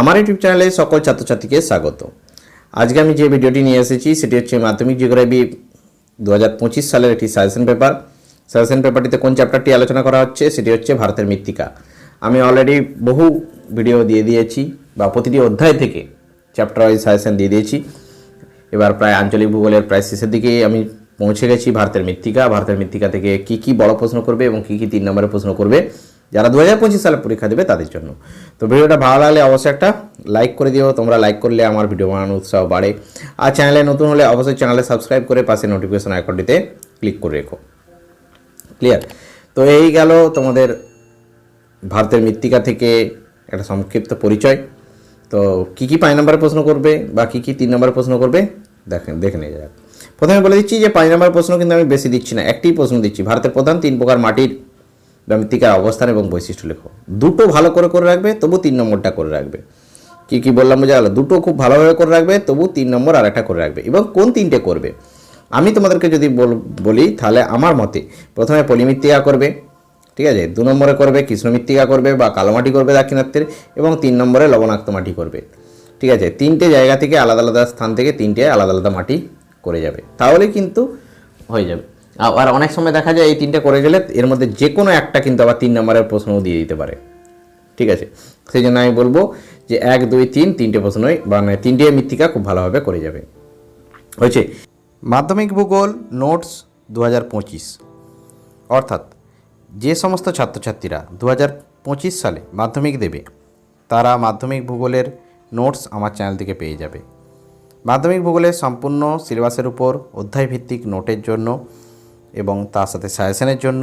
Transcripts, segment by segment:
আমার ইউটিউব চ্যানেলে সকল ছাত্রছাত্রীকে স্বাগত। আজকে আমি যে ভিডিওটি নিয়ে এসেছি, সেটি হচ্ছে মাধ্যমিক জিওগ্রাফি দু হাজার পঁচিশ সালের একটি সাজেশন পেপার সাজেশন পেপারটিতে কোন চ্যাপ্টারটি আলোচনা করা হচ্ছে, সেটি হচ্ছে ভারতের মৃত্তিকা। আমি অলরেডি বহু ভিডিও দিয়ে দিয়েছি, বা প্রতিটি অধ্যায় থেকে চ্যাপ্টার ওয়াইজ সাজেশন দিয়ে দিয়েছি। এবার প্রায় আঞ্চলিক ভূগোলের প্রায় শেষের দিকে আমি পৌঁছে গেছি ভারতের মৃত্তিকা। ভারতের মৃত্তিকা থেকে কি কি বড় প্রশ্ন করবে এবং কি কি তিন নম্বরের প্রশ্ন করবে যারা দু হাজার পঁচিশ সালে পরীক্ষা দেবে তাদের জন্য। তো ভিডিওটা ভালো লাগলে অবশ্যই একটা লাইক করে দিও, তোমরা লাইক করলে আমার ভিডিও বানানোর উৎসাহ বাড়ে। আর চ্যানেলে নতুন হলে অবশ্যই চ্যানেলে সাবস্ক্রাইব করে পাশে নোটিফিকেশন আইকনটিতে ক্লিক করে রেখো। ক্লিয়ার তো এই গেল তোমাদের ভারতের মৃত্তিকা থেকে একটা সংক্ষিপ্ত পরিচয়। তো কী কী পাঁচ নম্বরের প্রশ্ন করবে বা কী কী তিন নম্বরের প্রশ্ন করবে? দেখেন দেখে নিয়ে যাক। প্রথমে বলে দিচ্ছি যে পাঁচ নম্বরের প্রশ্ন কিন্তু আমি বেশি দিচ্ছি না, একটি প্রশ্ন দিচ্ছি। ভারতের প্রধান তিন প্রকার মাটির বা মৃত্তিকার অবস্থান এবং বৈশিষ্ট্য লেখো। দুটো ভালো করে করে রাখবে, তবু তিন নম্বরটা করে রাখবে। কী কী বললাম বোঝা গেল? দুটো খুব ভালোভাবে করে রাখবে, তবু তিন নম্বর আর একটা করে রাখবে। এবং কোন তিনটে করবে? আমি তোমাদেরকে যদি বল- তাহলে আমার মতে প্রথমে পলিমৃত্তিকা করবে, ঠিক আছে? দু নম্বরে করবে কৃষ্ণ মৃত্তিকা করবে বা কালো মাটি করবে দাক্ষিণাত্যের, এবং তিন নম্বরে লবণাক্ত মাটি করবে, ঠিক আছে? তিনটে জায়গা থেকে আলাদা আলাদা স্থান থেকে তিনটে আলাদা আলাদা মাটি করে যাবে। তাহলে কিন্তু হয়ে যাবে। আর অনেক সময় দেখা যায় এই তিনটে করে গেলে এর মধ্যে যে কোনো একটা কিন্তু আবার তিন নম্বরের প্রশ্নও দিয়ে দিতে পারে। ঠিক আছে? সেই জন্য আমি বলব যে এক, দুই, তিন তিনটে প্রশ্নই মানে তিনটে মৃত্তিকা খুব ভালোভাবে করে যাবে। হয়েছে? মাধ্যমিক ভূগোল, নোটস দু হাজার পঁচিশ। অর্থাৎ যে সমস্ত ছাত্রছাত্রীরা দু পঁচিশ সালে মাধ্যমিক দেবে, তারা মাধ্যমিক ভূগোলের নোটস আমার চ্যানেল থেকে পেয়ে যাবে। মাধ্যমিক ভূগোলের সম্পূর্ণ সিলেবাসের উপর অধ্যায়ভিত্তিক নোটের জন্য এবং তার সাথে সাজেশনের জন্য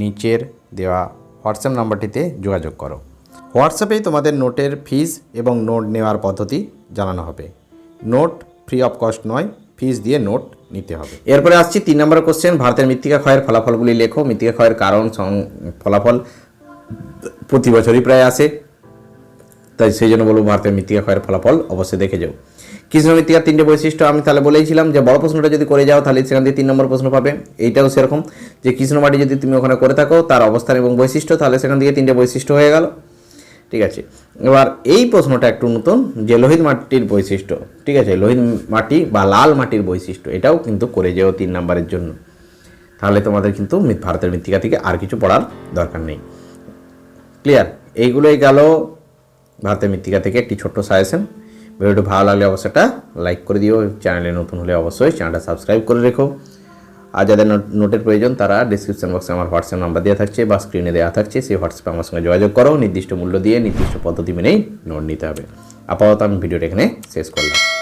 নিচের দেওয়া হোয়াটসঅ্যাপ নাম্বারটিতে যোগাযোগ করো। হোয়াটসঅ্যাপেই তোমাদের নোটের ফিজ এবং নোট নেওয়ার পদ্ধতি জানানো হবে। নোট ফ্রি অফ কস্ট নয়, ফিজ দিয়ে নোট নিতে হবে। এরপরে আসছি তিন নম্বর কোশ্চেন, ভারতের মৃত্তিকা ক্ষয়ের ফলাফলগুলি লেখো। মৃত্তিকা ক্ষয়ের কারণ ফলাফল প্রতি বছরই প্রায় আসে। তাই সেই জন্য বলব ভারতের মৃত্তিকা ক্ষয়ের ফলাফল অবশ্যই দেখে যাও। কৃষ্ণ মৃত্তিকার তিনটে বৈশিষ্ট্য আমি তাহলে বলেইছিলাম যে বড় প্রশ্নটা যদি করে যাও তাহলে সেখান থেকে তিন নম্বর প্রশ্ন পাবে। এইটাও সেরকম যে কৃষ্ণ মাটি যদি তুমি ওখানে করে থাকো, তার অবস্থান এবং বৈশিষ্ট্য, তাহলে সেখান থেকে তিনটে বৈশিষ্ট্য হয়ে গেল। ঠিক আছে? এবার এই প্রশ্নটা একটু নতুন যে লোহিত মাটির বৈশিষ্ট্য। ঠিক আছে? লোহিত মাটি বা লাল মাটির বৈশিষ্ট্য, এটাও কিন্তু করে যেও তিন নম্বরের জন্য। তাহলে তোমাদের কিন্তু ভারতের মৃত্তিকা থেকে আর কিছু পড়ার দরকার নেই। ক্লিয়ার? এইগুলোই গেল ভারতের মৃত্তিকা থেকে একটি ছোট্ট সাজেশন ভিডিওটি ভালো লাগলে অবশ্যই একটা লাইক করে দিও। চ্যানেলে নতুন হলে অবশ্যই চ্যানেলটা সাবস্ক্রাইব করে রেখো। আর যাদের নোট- নোটের প্রয়োজন, তারা ডিসক্রিপশন বক্সে আমার হোয়াটসঅ্যাপ নাম্বার দেওয়া থাকছে বা স্ক্রিনে দেওয়া থাকছে। সেই হোয়াটসঅ্যাপে আমার সঙ্গে যোগাযোগ করো। নির্দিষ্ট মূল্য দিয়ে নির্দিষ্ট পদ্ধতি মেনেই নোট নিতে হবে। আপাতত আমি ভিডিওটা এখানে শেষ করলাম।